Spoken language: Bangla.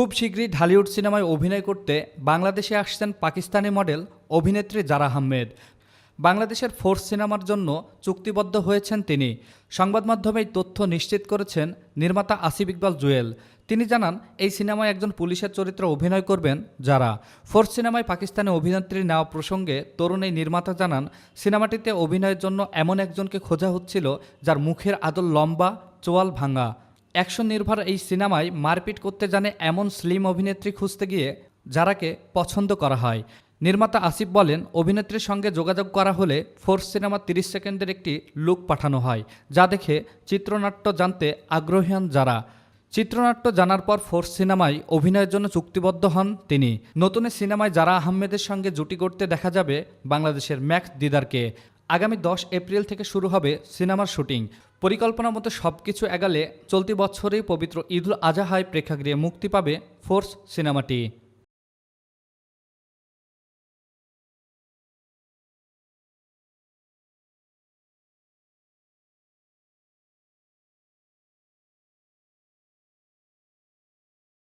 খুব শীঘ্রই ঢালিউড সিনেমায় অভিনয় করতে বাংলাদেশে আসছেন পাকিস্তানি মডেল, অভিনেত্রী জারা আহমেদ। বাংলাদেশের ফোর্স সিনেমার জন্য চুক্তিবদ্ধ হয়েছেন তিনি। সংবাদ মাধ্যমে তথ্য নিশ্চিত করেছেন নির্মাতা আসিফ ইকবাল জুয়েল। তিনি জানান, এই সিনেমায় একজন পুলিশের চরিত্রে অভিনয় করবেন যারা। ফোর্স সিনেমায় পাকিস্তানে অভিনেত্রী নেওয়া প্রসঙ্গে তরুণ এই নির্মাতা জানান, সিনেমাটিতে অভিনয়ের জন্য এমন একজনকে খোঁজা হচ্ছিল যার মুখের আদল লম্বা, চোয়াল ভাঙা। অ্যাকশন নির্ভর এই সিনেমায় মারপিট করতে জানে এমন স্লিম অভিনেত্রী খুঁজতে গিয়ে যারাকে পছন্দ করা হয়। নির্মাতা আসিফ বলেন, অভিনেত্রীর সঙ্গে যোগাযোগ করা হলে ফোর্স সিনেমা তিরিশ সেকেন্ডের একটি লুক পাঠানো হয়, যা দেখে চিত্রনাট্য জানতে আগ্রহী হন যারা। চিত্রনাট্য জানার পর ফোর্স সিনেমায় অভিনয়ের জন্য চুক্তিবদ্ধ হন তিনি। নতুন সিনেমায় যারা আহমেদের সঙ্গে জুটি করতে দেখা যাবে বাংলাদেশের ম্যাক্স দিদারকে। আগামী দশ এপ্রিল থেকে শুরু হবে সিনেমার শুটিং। পরিকল্পনা মতো সব কিছু এগালে চলতি বছরেই পবিত্র ঈদুল আজাহায় প্রেক্ষাগৃহে মুক্তি পাবে ফোর্স সিনেমাটি।